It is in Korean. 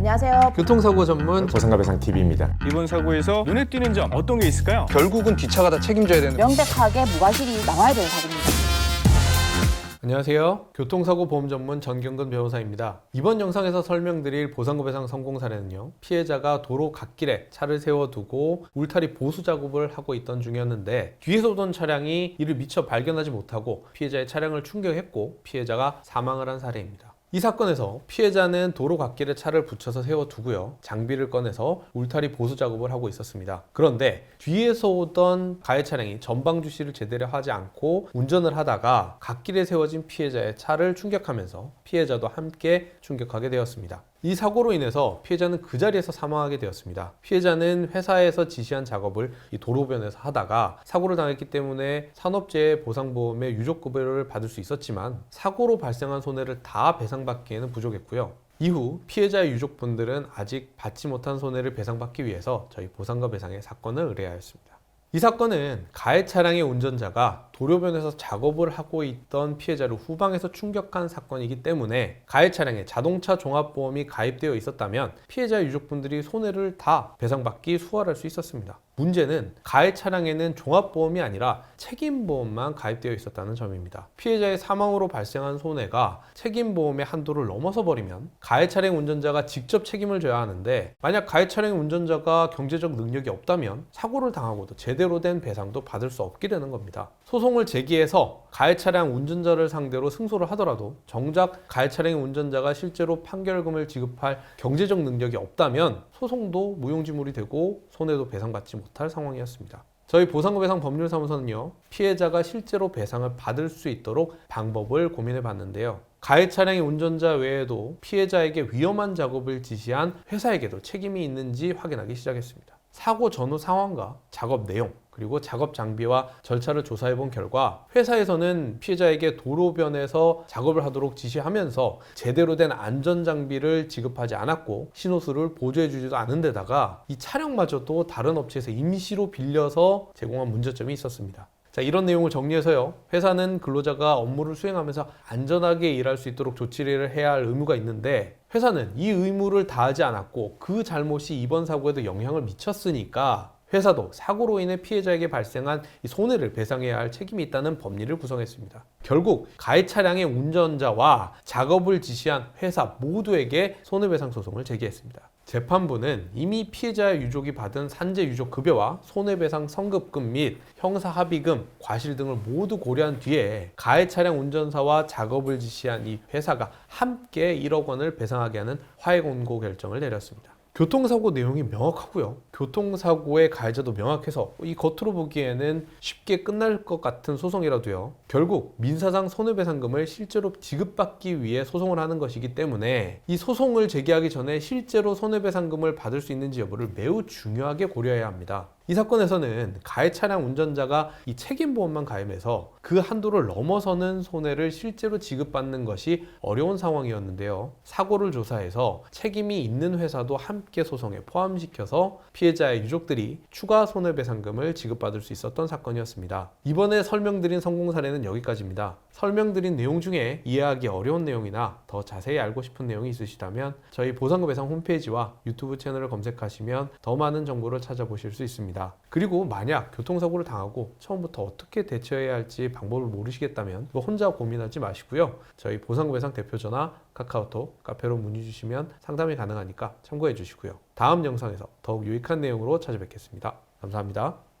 안녕하세요. 교통사고 전문 보상가 배상 TV입니다. 이번 사고에서 눈에 띄는 점 어떤 게 있을까요? 결국은 뒷차가 다 책임져야 되는 명백하게 무과실이 나와야 되는 사고입니다. 안녕하세요. 교통사고 보험 전문 전경근 변호사입니다. 이번 영상에서 설명드릴 보상고 배상 성공 사례는요. 피해자가 도로 갓길에 차를 세워두고 울타리 보수 작업을 하고 있던 중이었는데 뒤에서 오던 차량이 이를 미처 발견하지 못하고 피해자의 차량을 충격했고 피해자가 사망을 한 사례입니다. 이 사건에서 피해자는 도로 갓길에 차를 붙여서 세워두고요. 장비를 꺼내서 울타리 보수 작업을 하고 있었습니다. 그런데 뒤에서 오던 가해 차량이 전방 주시를 제대로 하지 않고 운전을 하다가 갓길에 세워진 피해자의 차를 충격하면서 피해자도 함께 충격하게 되었습니다. 이 사고로 인해서 피해자는 그 자리에서 사망하게 되었습니다. 피해자는 회사에서 지시한 작업을 이 도로변에서 하다가 사고를 당했기 때문에 산업재해 보상보험의 유족급여를 받을 수 있었지만 사고로 발생한 손해를 다 배상받기에는 부족했고요. 이후 피해자의 유족분들은 아직 받지 못한 손해를 배상받기 위해서 저희 보상과 배상의 사건을 의뢰하였습니다. 이 사건은 가해 차량의 운전자가 도로변에서 작업을 하고 있던 피해자를 후방에서 충격한 사건이기 때문에 가해 차량에 자동차 종합보험이 가입되어 있었다면 피해자 유족분들이 손해를 다 배상받기 수월할 수 있었습니다. 문제는 가해 차량에는 종합보험이 아니라 책임보험만 가입되어 있었다는 점입니다. 피해자의 사망으로 발생한 손해가 책임보험의 한도를 넘어서 버리면 가해 차량 운전자가 직접 책임을 져야 하는데 만약 가해 차량 운전자가 경제적 능력이 없다면 사고를 당하고도 제대로 된 배상도 받을 수 없게 되는 겁니다. 소송 을 제기해서 가해 차량 운전자를 상대로 승소를 하더라도 정작 가해 차량의 운전자가 실제로 판결금을 지급할 경제적 능력이 없다면 소송도 무용지물이 되고 손해도 배상받지 못할 상황이었습니다. 저희 보상고배상 법률사무소는요, 피해자가 실제로 배상을 받을 수 있도록 방법을 고민해 봤는데요. 가해 차량의 운전자 외에도 피해자에게 위험한 작업을 지시한 회사에게도 책임이 있는지 확인하기 시작했습니다. 사고 전후 상황과 작업 내용, 그리고 작업 장비와 절차를 조사해 본 결과 회사에서는 피해자에게 도로변에서 작업을 하도록 지시하면서 제대로 된 안전 장비를 지급하지 않았고 신호수를 보조해 주지도 않은 데다가 이 차량마저도 다른 업체에서 임시로 빌려서 제공한 문제점이 있었습니다. 자, 이런 내용을 정리해서요. 회사는 근로자가 업무를 수행하면서 안전하게 일할 수 있도록 조치를 해야 할 의무가 있는데 회사는 이 의무를 다하지 않았고 그 잘못이 이번 사고에도 영향을 미쳤으니까 회사도 사고로 인해 피해자에게 발생한 이 손해를 배상해야 할 책임이 있다는 법리를 구성했습니다. 결국 가해 차량의 운전자와 작업을 지시한 회사 모두에게 손해배상 소송을 제기했습니다. 재판부는 이미 피해자의 유족이 받은 산재 유족 급여와 손해배상 선급금 및 형사 합의금, 과실 등을 모두 고려한 뒤에 가해 차량 운전사와 작업을 지시한 이 회사가 함께 1억 원을 배상하게 하는 화해 공고 결정을 내렸습니다. 교통사고 내용이 명확하고요. 교통사고의 가해자도 명확해서 이 겉으로 보기에는 쉽게 끝날 것 같은 소송이라도요. 결국 민사상 손해배상금을 실제로 지급받기 위해 소송을 하는 것이기 때문에 이 소송을 제기하기 전에 실제로 손해배상금을 받을 수 있는지 여부를 매우 중요하게 고려해야 합니다. 이 사건에서는 가해 차량 운전자가 이 책임보험만 가입해서 그 한도를 넘어서는 손해를 실제로 지급받는 것이 어려운 상황이었는데요. 사고를 조사해서 책임이 있는 회사도 함께 소송에 포함시켜서 피해자의 유족들이 추가 손해배상금을 지급받을 수 있었던 사건이었습니다. 이번에 설명드린 성공 사례는 여기까지입니다. 설명드린 내용 중에 이해하기 어려운 내용이나 더 자세히 알고 싶은 내용이 있으시다면 저희 보상금 배상 홈페이지와 유튜브 채널을 검색하시면 더 많은 정보를 찾아보실 수 있습니다. 그리고 만약 교통사고를 당하고 처음부터 어떻게 대처해야 할지 방법을 모르시겠다면 혼자 고민하지 마시고요. 저희 보상금 배상 대표 전화 카카오톡, 카페로 문의 주시면 상담이 가능하니까 참고해 주시고요. 다음 영상에서 더욱 유익한 내용으로 찾아뵙겠습니다. 감사합니다.